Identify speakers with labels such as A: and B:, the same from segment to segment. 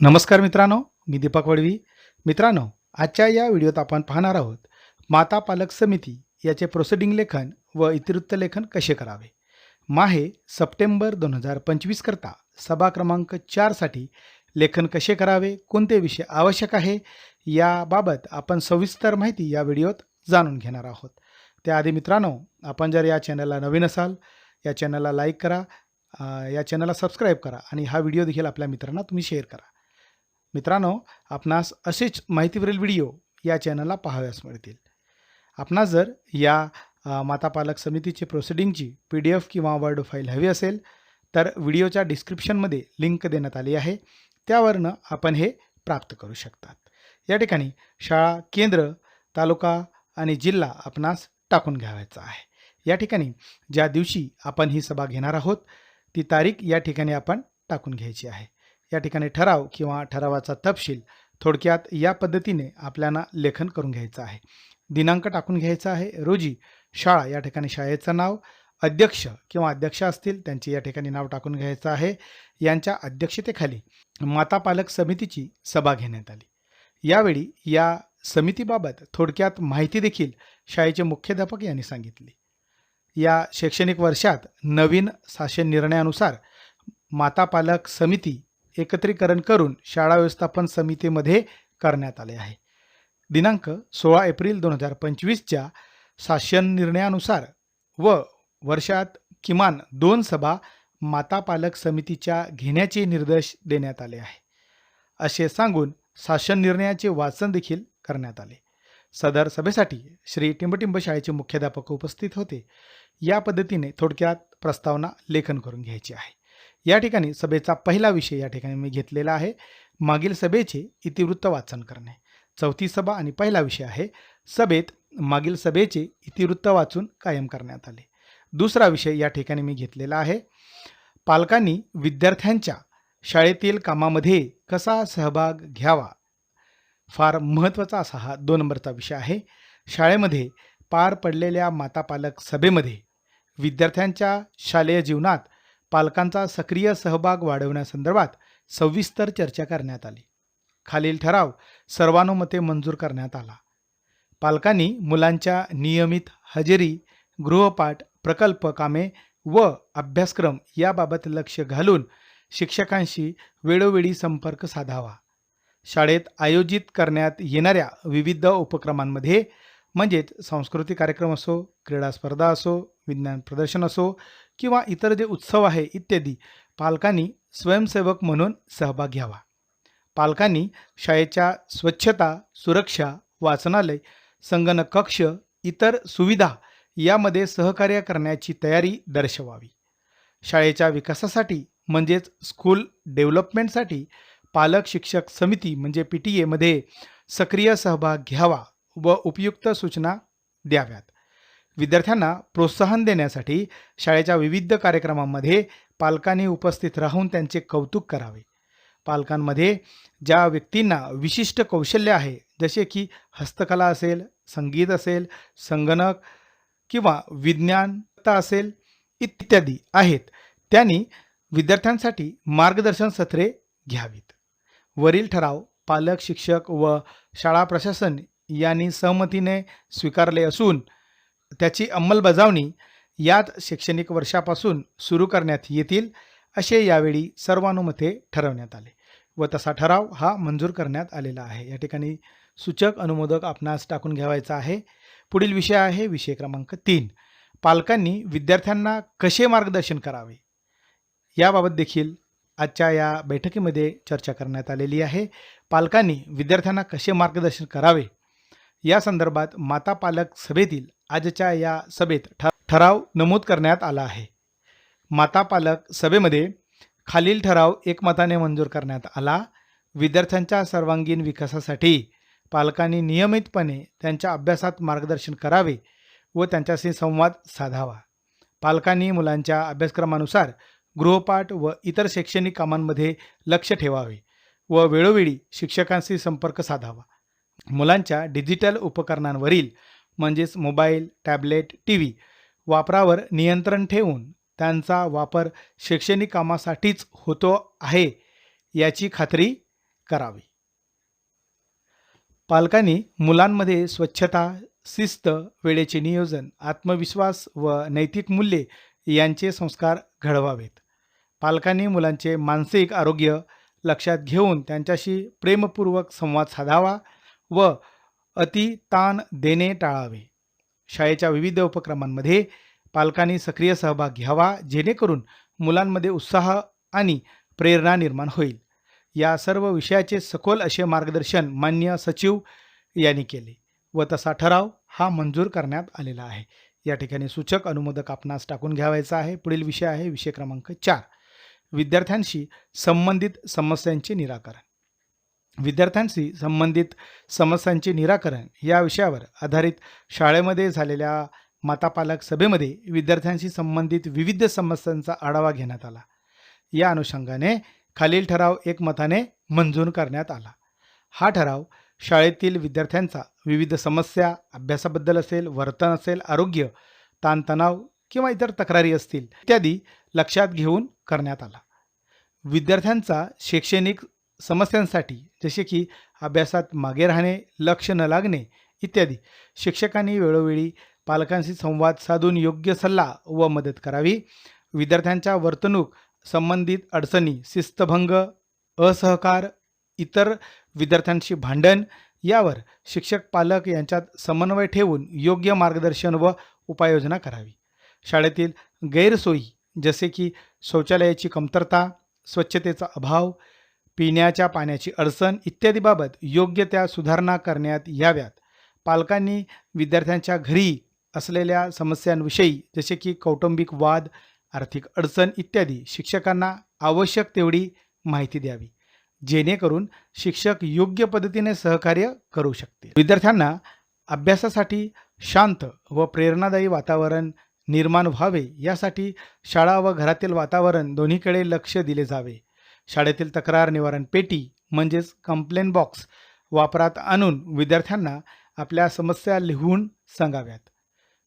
A: नमस्कार मित्रांनो मी दीपक वडवी. मित्रांनो आजच्या या व्हिडिओत आपण पाहणार आहोत माता पालक समिती याचे प्रोसिडिंग लेखन व इतिवृत्त लेखन कसे करावे? माहे सप्टेंबर दोन हजार पंचवीस करता सभा क्रमांक चारसाठी लेखन कसे करावे कोणते विषय आवश्यक आहे याबाबत आपण सविस्तर माहिती या व्हिडिओत जाणून घेणार आहोत. त्याआधी मित्रांनो आपण जर या चॅनलला नवीन असाल या चॅनलला लाईक करा या चॅनलला सबस्क्राईब करा आणि हा व्हिडिओ देखील आपल्या मित्रांना तुम्ही शेअर करा. मित्रांनो आपणास असेच माहितीवरील व्हिडिओ या चॅनलला पाहाव्यास मिळतील. आपणास जर या मातापालक माता पालक समितीची प्रोसिडिंगची पी डी एफ किंवा वर्ड फाईल हवी असेल तर व्हिडिओच्या डिस्क्रिप्शनमध्ये लिंक देण्यात आली आहे. त्यावरनं आपण हे प्राप्त करू शकतात. या ठिकाणी शाळा केंद्र तालुका आणि जिल्हा आपणास टाकून घ्यावायचा आहे. या ठिकाणी ज्या दिवशी आपण ही सभा घेणार आहोत ती तारीख या ठिकाणी आपण टाकून घ्यायची आहे. या ठिकाणी ठराव किंवा ठरावाचा तपशील थोडक्यात या पद्धतीने आपल्याला लेखन करून घ्यायचं आहे. दिनांक टाकून घ्यायचा आहे. रोजी शाळा या ठिकाणी शाळेचं नाव अध्यक्ष किंवा अध्यक्ष असतील त्यांचे या ठिकाणी नाव टाकून घ्यायचं आहे. यांच्या अध्यक्षतेखाली माता पालक समितीची सभा घेण्यात आली. यावेळी या समितीबाबत थोडक्यात माहिती देखील शाळेचे मुख्याध्यापक यांनी सांगितली. या शैक्षणिक वर्षात नवीन शासन निर्णयानुसार माता पालक समिती एकत्रीकरण करून शाळा व्यवस्थापन समितीमध्ये करण्यात आले आहे. दिनांक सोळा एप्रिल दोन हजार पंचवीसच्या शासन निर्णयानुसार व वर्षात किमान दोन सभा माता पालक समितीच्या घेण्याचे निर्देश देण्यात आले आहे. असे सांगून शासन निर्णयाचे वाचन देखील करण्यात आले. सदर सभेसाठी श्री टिंबटिंब शाळेचे मुख्याध्यापक उपस्थित होते. या पद्धतीने थोडक्यात प्रस्तावना लेखन करून घ्यायची आहे. या ठिकाणी सभेचा पहिला विषय या ठिकाणी मी घेतलेला आहे. मागील सभेचे इतिवृत्त वाचन करणे. चौथी सभा आणि पहिला विषय आहे. सभेत मागील सभेचे इतिवृत्त वाचून कायम करण्यात आले. दुसरा विषय या ठिकाणी मी घेतलेला आहे. पालकांनी विद्यार्थ्यांच्या शाळेतील कामामध्ये कसा सहभाग घ्यावा? फार महत्त्वाचा असा हा दोन नंबरचा विषय आहे. शाळेमध्ये पार पडलेल्या मातापालक सभेमध्ये विद्यार्थ्यांच्या शालेय जीवनात पालकांचा सक्रिय सहभाग वाढवण्यासंदर्भात सविस्तर चर्चा करण्यात आली. खालील ठराव सर्वानुमते मंजूर करण्यात आला. पालकांनी मुलांच्या नियमित हजेरी गृहपाठ प्रकल्प कामे व अभ्यासक्रम याबाबत लक्ष घालून शिक्षकांशी वेळोवेळी संपर्क साधावा. शाळेत आयोजित करण्यात येणाऱ्या विविध उपक्रमांमध्ये म्हणजेच सांस्कृतिक कार्यक्रम असो क्रीडा स्पर्धा असो विज्ञान प्रदर्शन असो किंवा इतर जे उत्सव आहे इत्यादी पालकांनी स्वयंसेवक म्हणून सहभाग घ्यावा. पालकांनी शाळेच्या स्वच्छता सुरक्षा वाचनालय संगणक कक्ष इतर सुविधा यामध्ये सहकार्य करण्याची तयारी दर्शवावी. शाळेच्या विकासासाठी म्हणजेच स्कूल डेव्हलपमेंटसाठी पालक शिक्षक समिती म्हणजे पी टी एमध्ये सक्रिय सहभाग घ्यावा व उपयुक्त सूचना द्याव्यात. विद्यार्थ्यांना प्रोत्साहन देण्यासाठी शाळेच्या विविध कार्यक्रमांमध्ये पालकांनी उपस्थित राहून त्यांचे कौतुक करावे. पालकांमध्ये ज्या व्यक्तींना विशिष्ट कौशल्य आहे जसे की हस्तकला असेल संगीत असेल संगणक किंवा विज्ञानता असेल इत्यादी आहेत त्यांनी विद्यार्थ्यांसाठी मार्गदर्शन सत्रे घ्यावीत. वरील ठराव पालक शिक्षक व शाळा प्रशासन यांनी सहमतीने स्वीकारले असून त्याची अंमलबजावणी याच शैक्षणिक वर्षापासून सुरू करण्यात येतील असे यावेळी सर्वानुमते ठरवण्यात आले. व तसा ठराव हा मंजूर करण्यात आलेला आहे. या ठिकाणी सूचक अनुमोदक आपणास टाकून घ्यावायचा आहे. पुढील विषय आहे विषय क्रमांक तीन. पालकांनी विद्यार्थ्यांना कसे मार्गदर्शन करावे? याबाबत देखील आजच्या या बैठकीमध्ये चर्चा करण्यात आलेली आहे. पालकांनी विद्यार्थ्यांना कसे मार्गदर्शन करावे? या संदर्भात माता पालक सभेतील आजच्या या सभेत ठ ठराव नमूद करण्यात आला आहे. माता पालक सभेमध्ये खालील ठराव एकमताने मंजूर करण्यात आला. विद्यार्थ्यांच्या सर्वांगीण विकासासाठी पालकांनी नियमितपणे त्यांच्या अभ्यासात मार्गदर्शन करावे व त्यांच्याशी संवाद साधावा. पालकांनी मुलांच्या अभ्यासक्रमानुसार गृहपाठ व इतर शैक्षणिक कामांमध्ये लक्ष ठेवावे व वेळोवेळी शिक्षकांशी संपर्क साधावा. मुलांच्या डिजिटल उपकरणांवरील म्हणजेच मोबाईल टॅबलेट टी व्ही वापरावर नियंत्रण ठेवून त्यांचा वापर शैक्षणिक कामासाठीच होतो आहे याची खात्री करावी. पालकांनी मुलांमध्ये स्वच्छता शिस्त वेळेचे नियोजन आत्मविश्वास व नैतिक मूल्ये यांचे संस्कार घडवावेत. पालकांनी मुलांचे मानसिक आरोग्य लक्षात घेऊन त्यांच्याशी प्रेमपूर्वक संवाद साधावा व अति ताण देणे टाळावे. शाळेच्या विविध उपक्रमांमध्ये पालकांनी सक्रिय सहभाग घ्यावा जेणेकरून मुलांमध्ये उत्साह आणि प्रेरणा निर्माण होईल. या सर्व विषयाचे सखोल असे मार्गदर्शन मान्य सचिव यांनी केले व तसा ठराव हा मंजूर करण्यात आलेला आहे. या ठिकाणी सूचक अनुमोदक आपणास टाकून घ्यावायचा आहे. पुढील विषय आहे विषय क्रमांक चार. विद्यार्थ्यांशी संबंधित समस्यांचे निराकरण. विद्यार्थ्यांशी संबंधित समस्यांचे निराकरण या विषयावर आधारित शाळेमध्ये झालेल्या मातापालक सभेमध्ये विद्यार्थ्यांशी संबंधित विविध समस्यांचा आढावा घेण्यात आला. या अनुषंगाने खालील ठराव एकमताने मंजूर करण्यात आला. हा ठराव शाळेतील विद्यार्थ्यांचा विविध समस्या अभ्यासाबद्दल असेल वर्तन असेल आरोग्य ताणतणाव किंवा इतर तक्रारी असतील इत्यादी लक्षात घेऊन करण्यात आला. विद्यार्थ्यांचा शैक्षणिक समस्यांसाठी जसे की अभ्यासात मागे राहणे लक्ष न लागणे इत्यादी. शिक्षकांनी वेळोवेळी पालकांशी संवाद साधून योग्य सल्ला व मदत करावी. विद्यार्थ्यांच्या वर्तणूक संबंधित अडचणी शिस्तभंग असहकार इतर विद्यार्थ्यांशी भांडण यावर शिक्षक पालक यांच्यात समन्वय ठेवून योग्य मार्गदर्शन व उपाययोजना करावी. शाळेतील गैरसोयी जसे की शौचालयाची कमतरता स्वच्छतेचा अभाव पिण्याच्या पाण्याची अडचण इत्यादीबाबत योग्य त्या सुधारणा करण्यात याव्यात. पालकांनी विद्यार्थ्यांच्या घरी असलेल्या समस्यांविषयी जसे की कौटुंबिक वाद आर्थिक अडचण इत्यादी शिक्षकांना आवश्यक तेवढी माहिती द्यावी जेणेकरून शिक्षक योग्य पद्धतीने सहकार्य करू शकतील. विद्यार्थ्यांना अभ्यासासाठी शांत व प्रेरणादायी वातावरण निर्माण व्हावे यासाठी शाळा व घरातील वातावरण दोन्हीकडे लक्ष दिले जावे. शाळेतील तक्रार निवारण पेटी म्हणजेच कंप्लेन बॉक्स वापरात आणून विद्यार्थ्यांना आपल्या समस्या लिहून सांगाव्यात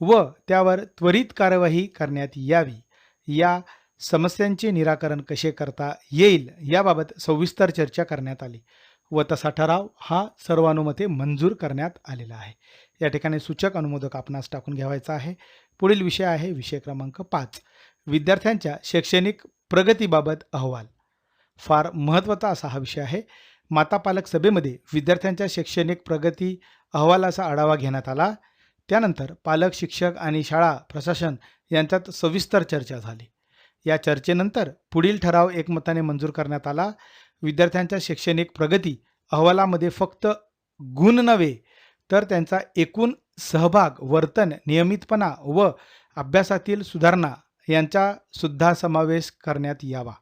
A: व त्यावर त्वरित कार्यवाही करण्यात यावी. या समस्यांचे निराकरण कसे करता येईल याबाबत सविस्तर चर्चा करण्यात आली व तसा ठराव हा सर्वानुमते मंजूर करण्यात आलेला आहे. या ठिकाणी सूचक अनुमोदक आपणास टाकून घ्यावायचा आहे. पुढील विषय आहे विषय क्रमांक पाच. विद्यार्थ्यांच्या शैक्षणिक प्रगतीबाबत अहवाल. फार महत्त्वाचा असा हा विषय आहे. माता पालक सभेमध्ये विद्यार्थ्यांच्या शैक्षणिक प्रगती अहवालाचा आढावा घेण्यात आला. त्यानंतर पालक शिक्षक आणि शाळा प्रशासन यांच्यात सविस्तर चर्चा झाली. या चर्चेनंतर पुढील ठराव एकमताने मंजूर करण्यात आला. विद्यार्थ्यांच्या शैक्षणिक प्रगती अहवालामध्ये फक्त गुण नव्हे तर त्यांचा एकूण सहभाग वर्तन नियमितपणा व अभ्यासातील सुधारणा यांचा सुद्धा समावेश करण्यात यावा.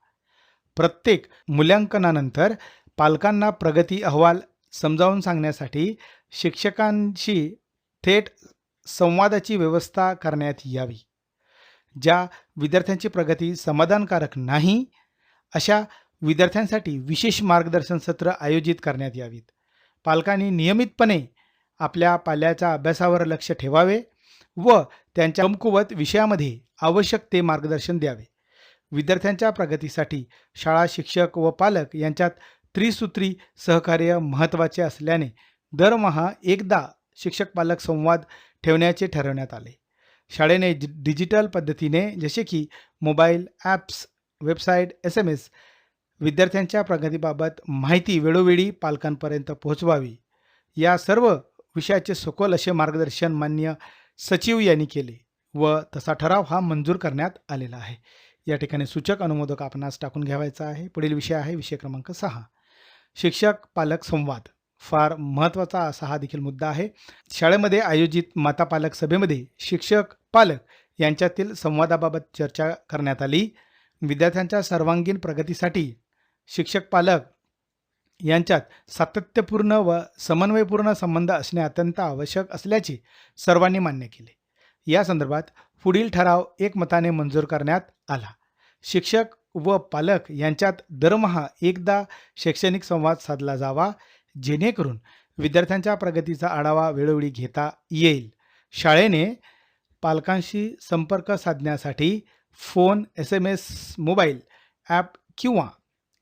A: प्रत्येक मूल्यांकनानंतर पालकांना प्रगती अहवाल समजावून सांगण्यासाठी शिक्षकांशी थेट संवादाची व्यवस्था करण्यात यावी. ज्या विद्यार्थ्यांची प्रगती समाधानकारक नाही अशा विद्यार्थ्यांसाठी विशेष मार्गदर्शन सत्र आयोजित करण्यात यावीत. पालकांनी नियमितपणे आपल्या पाल्याच्या अभ्यासावर लक्ष ठेवावे व त्यांच्या कमकुवत विषयामध्ये आवश्यक ते मार्गदर्शन द्यावे. विद्यार्थ्यांच्या प्रगतीसाठी शाळा शिक्षक व पालक यांच्यात त्रिसूत्री सहकार्य महत्त्वाचे असल्याने दरमहा एकदा शिक्षक पालक संवाद ठेवण्याचे ठरवण्यात आले. शाळेने डिजिटल पद्धतीने जसे की mobile apps website S M S विद्यार्थ्यांच्या प्रगतीबाबत माहिती वेळोवेळी पालकांपर्यंत पोहोचवावी. या सर्व विषयाचे सखोल असे मार्गदर्शन मान्य सचिव यांनी केले व तसा ठराव हा मंजूर करण्यात आलेला आहे. या ठिकाणी सूचक अनुमोदक आपणास टाकून घ्यावायचा आहे. पुढील विषय आहे विषय क्रमांक सहा. शिक्षक पालक संवाद. फार महत्त्वाचा असा हा देखील मुद्दा आहे. शाळेमध्ये आयोजित माता पालक सभेमध्ये शिक्षक पालक यांच्यातील संवादाबाबत चर्चा करण्यात आली. विद्यार्थ्यांच्या सर्वांगीण प्रगतीसाठी शिक्षक पालक यांच्यात सातत्यपूर्ण व समन्वयपूर्ण संबंध असणे अत्यंत आवश्यक असल्याचे सर्वांनी मान्य केले. या संदर्भात पुढील ठराव एकमताने मंजूर करण्यात आला. शिक्षक व पालक यांच्यात दरमहा एकदा शैक्षणिक संवाद साधला जावा जेणेकरून विद्यार्थ्यांच्या प्रगतीचा आढावा वेळोवेळी घेता येईल. शाळेने पालकांशी संपर्क साधण्यासाठी phone S M S mobile app किंवा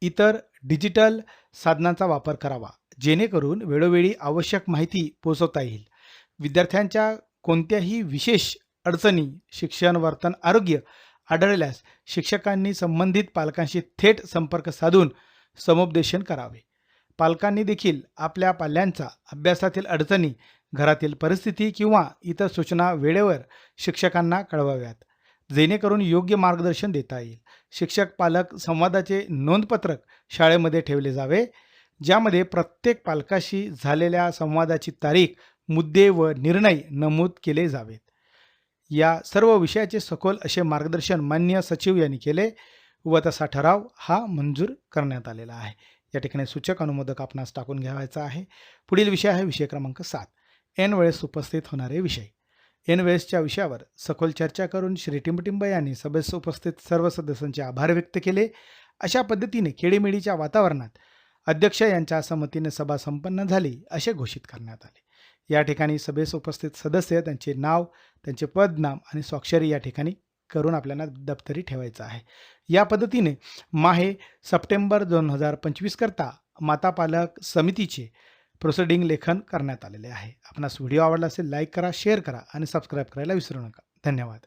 A: इतर डिजिटल साधनांचा वापर करावा जेणेकरून वेळोवेळी आवश्यक माहिती पोचवता येईल. विद्यार्थ्यांच्या कोणत्याही विशेष अडचणी शिक्षण वर्तन आरोग्य आढळल्यास शिक्षकांनी संबंधित पालकांशी थेट संपर्क साधून समुपदेशन करावे. पालकांनी देखील आपल्या पाल्यांचा अभ्यासातील अडचणी घरातील परिस्थिती किंवा इतर सूचना वेळेवर शिक्षकांना कळवाव्यात. जेणेकरून योग्य मार्गदर्शन देता येईल. शिक्षक पालक संवादाचे नोंदपत्रक शाळेमध्ये ठेवले जावे ज्यामध्ये प्रत्येक पालकाशी झालेल्या संवादाची तारीख मुद्दे व निर्णय नमूद केले जावेत. या सर्व विषयाचे सखोल असे मार्गदर्शन मान्य सचिव यांनी केले व तसा ठराव हा मंजूर करण्यात आलेला आहे. या ठिकाणी सूचक अनुमोदक आपणास टाकून घ्यावायचा आहे. पुढील विषय आहे विषय क्रमांक सात. एन वेळेस उपस्थित होणारे विषय. एन वेळेसच्या विषयावर सखोल चर्चा करून श्री टिंबटिंब यांनी सभेस उपस्थित सर्व सदस्यांचे आभार व्यक्त केले. अशा पद्धतीने खेडीमेडीच्या वातावरणात अध्यक्ष यांच्या संमतीने सभा संपन्न झाली असे घोषित करण्यात आले. या ठिकाणी सभेस उपस्थित सदस्य त्यांचे नाव त्यांचे पदनाम आणि स्वाक्षरी या ठिकाणी करून आपल्याला दप्तरी ठेवायचं आहे. या पद्धतीने माहे सप्टेंबर दोन हजार पंचवीस करता माता पालक समितीचे प्रोसिडिंग लेखन करण्यात आलेले आहे. आपणास व्हिडिओ आवडला असेल लाईक करा शेअर करा आणि सबस्क्राईब करायला विसरू नका. धन्यवाद.